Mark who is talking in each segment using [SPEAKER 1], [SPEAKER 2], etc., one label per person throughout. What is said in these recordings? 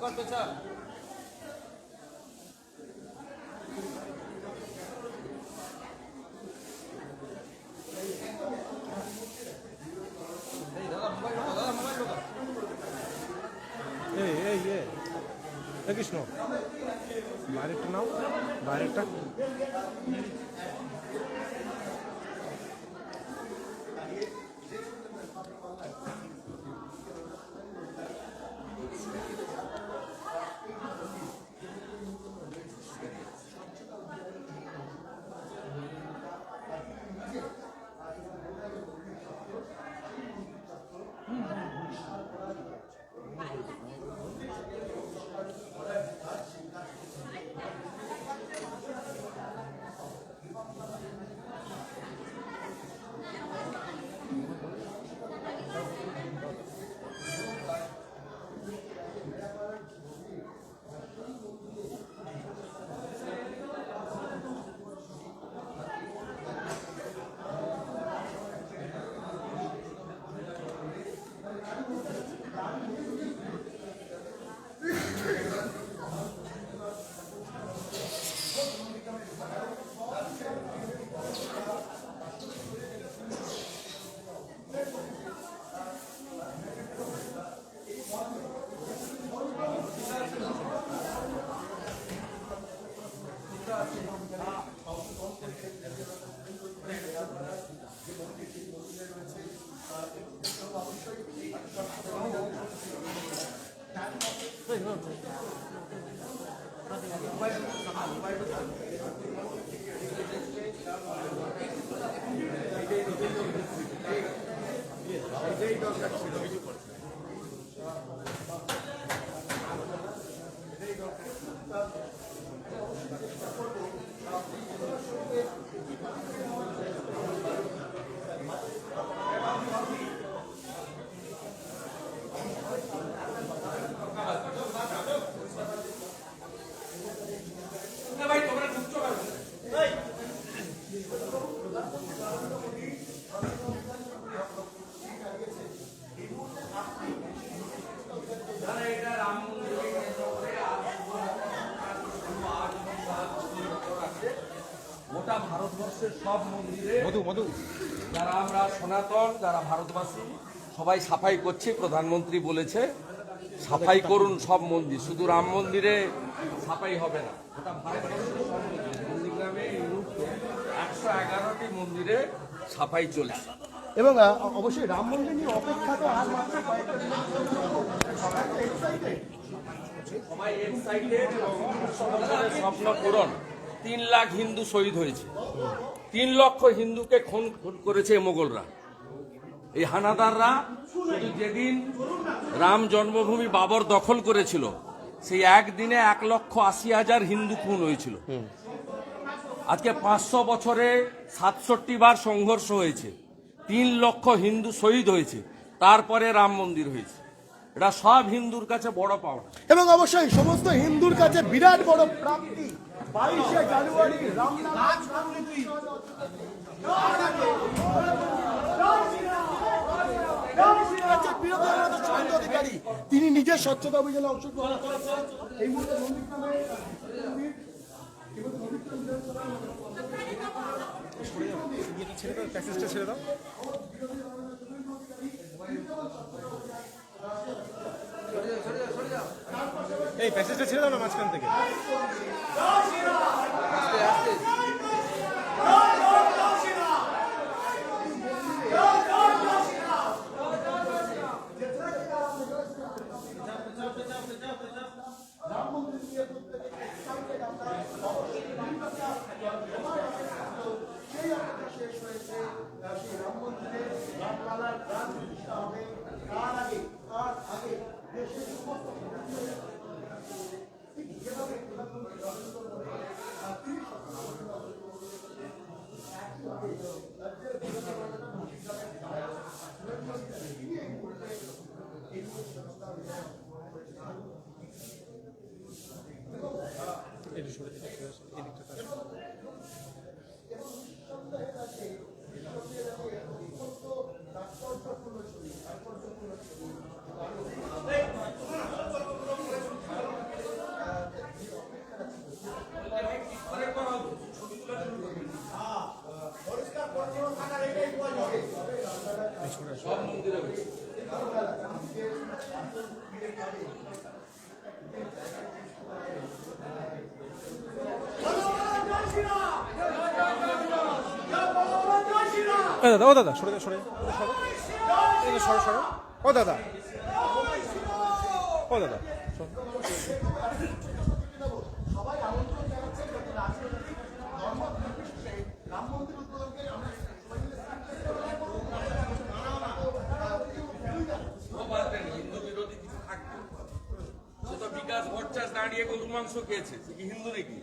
[SPEAKER 1] ভাস্কর চান? এই
[SPEAKER 2] এই এ কৃষ্ণ বাইরেরটা নাও বাইরেরটা
[SPEAKER 3] সনাতন যারা ভারতবাসী সবাই সাফাই করছে প্রধানমন্ত্রী বলেছে। সাফাই করুন সব মন্দির শুধু রাম মন্দিরে সাফাই হবে না। গোটা ভারতবর্ষের একশো এগারোটি মন্দিরে সাফাই চলছে।
[SPEAKER 4] এবং অবশ্যই রাম মন্দির নিয়ে অপেক্ষা তো আর মাত্র। সবাই
[SPEAKER 3] এক্সাইটেড স্বপ্ন পূরণ। তিন লাখ হিন্দু শহীদ হয়েছে। তিন লক্ষ হিন্দুকে খুন করেছে মোগলরা। এই হানাদাররা শুধু যেদিন রাম জন্মভূমি বাবর দখল করেছিল, সেই একদিনে এক লক্ষ আশি হাজার হিন্দু খুন হয়েছিল। আজকে পাঁচশো বছরে সাতষট্টি বার সংঘর্ষ হয়েছে, তিন লক্ষ হিন্দু শহীদ হয়েছে, তারপরে রাম মন্দির হয়েছে। এটা সব হিন্দুর কাছে বড় পাওয়া
[SPEAKER 4] এবং অবশ্যই সমস্ত হিন্দুর কাছে বিরাট বড় প্রাপ্তি। বাইশে জানুয়ারি রামনাথ। অধিকারী। তিনি নিজের স্বচ্ছতা অভিযানে অংশগ্রহণ করেছেন। এই মুহূর্তে
[SPEAKER 2] ছেড়ে দাও। এই প্যাসেজটা ছেড়ে দাও না মাঝখান থেকে। শেষ হয়েছে সেই রাম মন্দিরে রামলালার প্রাণ প্রতিষ্ঠা তার আগে তার আগে দেশের সমস্ত ঠিক যেভাবে প্রধানমন্ত্রী নরেন্দ্র মোদী আহ, তিনি একইভাবে রাজ্যের বিধানসভাটা নন্দীগ্রামের বিধায়ক সুরেন্দ্র অধিকারী তিনি এই মুহূর্তে এই মুহূর্তে জনতা বিধায়ক
[SPEAKER 1] এদিকে সরে এদিকে সরে আসো, এদিকটা আসো।
[SPEAKER 3] সব মন্দিরে হয়েছে
[SPEAKER 1] এ দাদা ও দাদা সরে সরে সরে সরে সরে সরো সরো ও দাদা। ও দাদা সরো।
[SPEAKER 2] সবাই আমন্ত্রণ জানাচ্ছে যাতে রাজনৈতিক ধর্ম নির্বিশেষে রাম মন্দির উদ্বোধনকে আমরা সবাই মিলে
[SPEAKER 3] ও পারবেন হিন্দু বিরোধী কিছু থাকবে সে তো বিকাশ ভট্টাচ দাঁড়িয়ে গরু মাংস খেয়েছে সে কি হিন্দু নাকি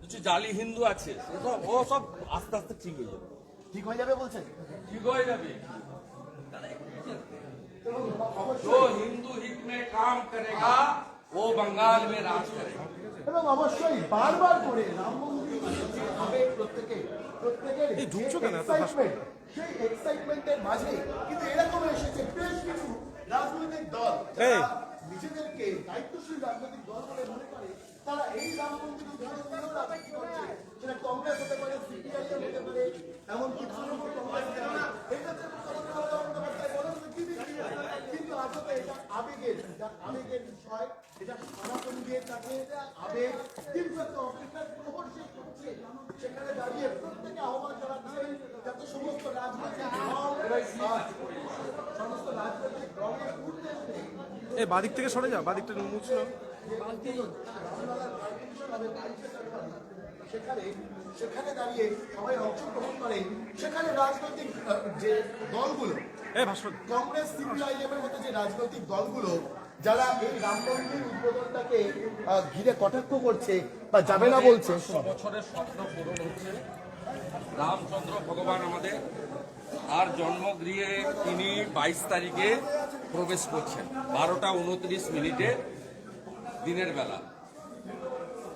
[SPEAKER 3] কিছু জালি হিন্দু আছে সে সব ও সব আস্তে আস্তে ঠিক হয়ে যাবে
[SPEAKER 2] ঠিক হয়ে যাবে বলছেন
[SPEAKER 3] ठीक हो जावे जो हिंदू हित में काम करेगा वो बंगाल में राज करेगा
[SPEAKER 2] এবং অবশ্যই বারবার করে রাম মন্দির যে আবেগ প্রত্যেকে প্রত্যেকের
[SPEAKER 1] এই ঢুকছো কেন এত
[SPEAKER 2] এক্সাইটমেন্ট সেই এক্সাইটমেন্টের মাঝে কিন্তু এরকম এসেছে বেশ কিছু নিজেদেরকে দায়িত্বশীল রাজনৈতিক দল বলে মনে করে তারা এই রাম উদ্বোধন রাজনীতি করছে। সেটা কংগ্রেস হতে পারে সিপিআইএম হতে পারে এমনকি তৃণমূল কংগ্রেস হতে পারে। এটা হচ্ছে মমতা বন্দ্যোপাধ্যায় বলেন যে কি বিক্রি? কিন্তু আসলে এটা আবেগের আবেগের বিষয় এটা সনাতনীদের কাছে এটা আবেগ কিন্তু অপেক্ষার প্রহর শেষ করছে। সেখানে দাঁড়িয়ে প্রত্যেকে আহ্বান জানাচ্ছেন যাতে সমস্ত রাজনৈতিক সমস্ত রাজনৈতিক
[SPEAKER 1] এ বাদিক থেকে সরে যা বাদিকটা মুছলো
[SPEAKER 2] সেখানে সেখানে দাঁড়িয়ে সবাই অংশগ্রহণ করে। সেখানে রাজনৈতিক যে দলগুলো কংগ্রেস মতো যে রাজনৈতিক দলগুলো যারা এই রাম মন্দির উদ্বোধনটাকে ঘিরে কটাক্ষ করছে বা যাবে না বলছে
[SPEAKER 3] বছরের স্বপ্ন পূরণ হচ্ছে। রামচন্দ্র ভগবান আমাদের আর জন্মগৃহে তিনি বাইশ তারিখে প্রবেশ করছেন। বারোটা উনত্রিশ মিনিটে দিনের বেলা।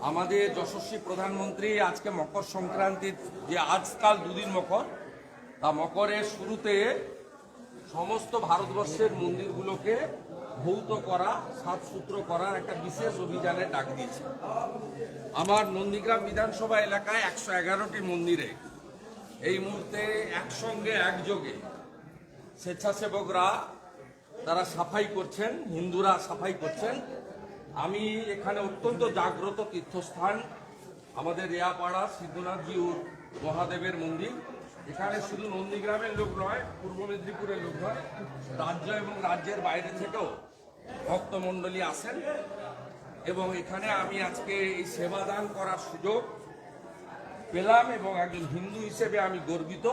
[SPEAKER 3] আমাদের যশস্বী প্রধানমন্ত্রী আজকে মকর সংক্রান্তির যে আজকাল দুদিন মকর, তা মকরের শুরুতে সমস্ত ভারতবর্ষের মন্দিরগুলোকে ভৌত করা সাফসূত্র করার একটা বিশেষ অভিযানের ডাক দিয়েছে। আমার নন্দীগ্রাম বিধানসভা এলাকায় একশো এগারোটি মন্দিরে এই মুহূর্তে একসঙ্গে একযোগে স্বেচ্ছাসেবকরা তারা সাফাই করছেন, হিন্দুরা সাফাই করছেন। আমি এখানে অত্যন্ত জাগ্রত তীর্থস্থান, আমাদের রেয়াপাড়া সিদ্ধনাথজি ও মহাদেবের মন্দির। এখানে শুধু নন্দীগ্রামের লোক নয়, পূর্ব মেদিনীপুরের লোক নয়, রাজ্য এবং রাজ্যের বাইরে থেকেও ভক্তমণ্ডলী আসেন এবং এখানে আমি আজকে এই সেবাদান করার সুযোগ পেলাম এবং একজন হিন্দু হিসেবে আমি গর্বিত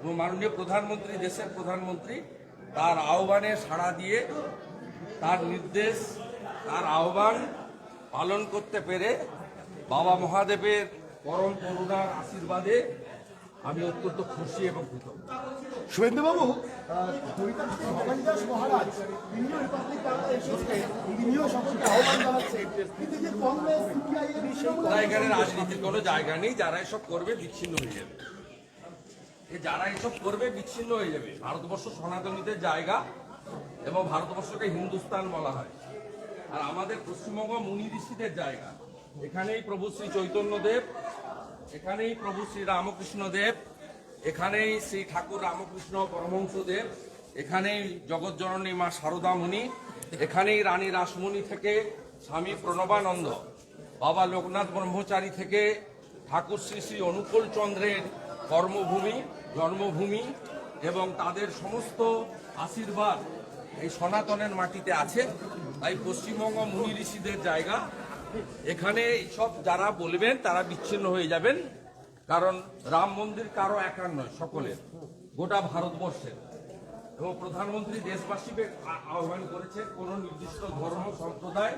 [SPEAKER 3] এবং মাননীয় প্রধানমন্ত্রী, দেশের প্রধানমন্ত্রী তার আহ্বানে সাড়া দিয়ে তার নির্দেশ, তার আহ্বান পালন করতে পেরে বাবা মহাদেবের পরম করুণার আশীর্বাদে আমি অত্যন্ত খুশি এবং কৃতজ্ঞ।
[SPEAKER 2] শুভেন্দুবাবু হরিদাস মহারাজ তিনিও রিপাবলিক বাংলা এসেছে তিনিও সকলকে আহ্বান জানাচ্ছে কিন্তু যে কংগ্রেস সিপিআইএম
[SPEAKER 3] না, এখানে রাজনীতির কোনো জায়গা নেই যারা এসব করবে বিচ্ছিন্ন হয়ে যাবে। এ যারা এসব করবে বিচ্ছিন্ন হয়ে যাবে। ভারতবর্ষ সনাতনীদের জায়গা এবং ভারতবর্ষকে হিন্দুস্তান বলা হয়। আর আমাদের পশ্চিমবঙ্গ মুনি ঋষিদের জায়গা। এখানেই প্রভু শ্রী চৈতন্যদেব এখানেই প্রভু শ্রী রামকৃষ্ণ দেব, এখানেই শ্রী ঠাকুর রামকৃষ্ণ পরমহংসদেব এখানেই জগৎজননী মা শারদা মুনি, এখানেই রানী রাসমণি থেকে স্বামী প্রণবানন্দ, বাবা লোকনাথ ব্রহ্মচারী থেকে ঠাকুর শ্রী শ্রী অনুকূল চন্দ্রের কর্মভূমি, জন্মভূমি এবং তাদের সমস্ত আশীর্বাদ এই সনাতনের মাটিতে আছে। তাই পশ্চিমবঙ্গ মুনি ঋষিদের জায়গা। এখানে সব যারা বলবেন, তারা বিচ্ছিন্ন হয়ে যাবেন। কারণ রাম মন্দির কারও একার নয়, সকলের। গোটা ভারতবর্ষের। এবং প্রধানমন্ত্রী দেশবাসীকে আহ্বান করেছে কোন নির্দিষ্ট ধর্ম, সম্প্রদায়,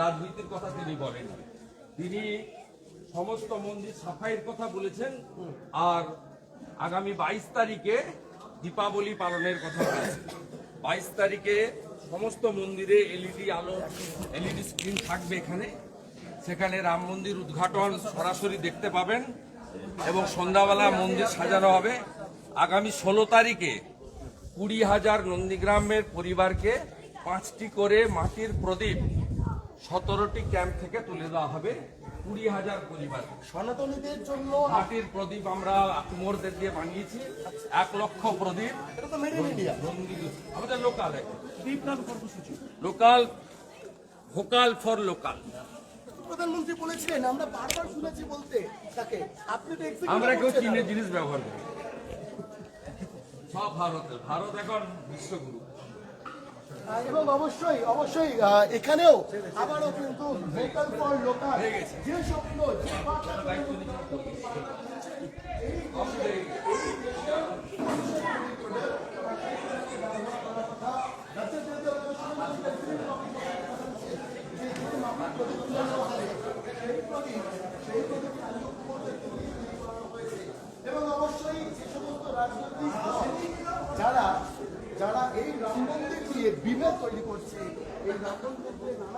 [SPEAKER 3] রাজনীতির কথা তিনি বলেন তিনি সমস্ত মন্দির সাফাইয়ের কথা বলেছেন, আর আগামী বাইশ তারিখে দীপাবলি পালনের কথা বলেছেন। বাইশ তারিখে সমস্ত মন্দিরে এলইডি আলো, এলইডি স্ক্রিন থাকবে এখানে। সেখানে রাম মন্দির উদ্ঘাটন সরাসরি দেখতে পাবেন এবং সন্ধ্যাবেলা মন্দির সাজানো হবে। আগামী ষোলো তারিখে কুড়ি হাজার নন্দীগ্রামের পরিবারকে পাঁচটি করে মাটির প্রদীপ সতেরোটি ক্যাম্প থেকে তুলে দেওয়া হবে কুড়ি হাজার পরিবার
[SPEAKER 2] সনাতনীদের জন্য
[SPEAKER 3] মাটির প্রদীপ আমরা কুমোরদের দিয়ে বানিয়েছি। এক লক্ষ প্রদীপ আমাদের local local vocal for local.
[SPEAKER 2] প্রধানমন্ত্রী বলেছিলেন আমরা বারবার শুনেছি বলতে তাকে আপনি তো
[SPEAKER 3] আমরা কেউ চীনের জিনিস ব্যবহার করি। সব ভারতের ভারত এখন বিশ্বগুরু।
[SPEAKER 2] আহ, এবং অবশ্যই অবশ্যই এখানেও আবারও কিন্তু ফর লোকাল যে স্বপ্ন যে বার্তা এবং অবশ্যই যে সমস্ত রাজনৈতিক দল যারা যারা এই রাম মন্দির নিয়ে বিভেদ তৈরি করছে এই রাম মন্দির নিয়ে নানান কটাক্ষ করছে আর সেই
[SPEAKER 1] এই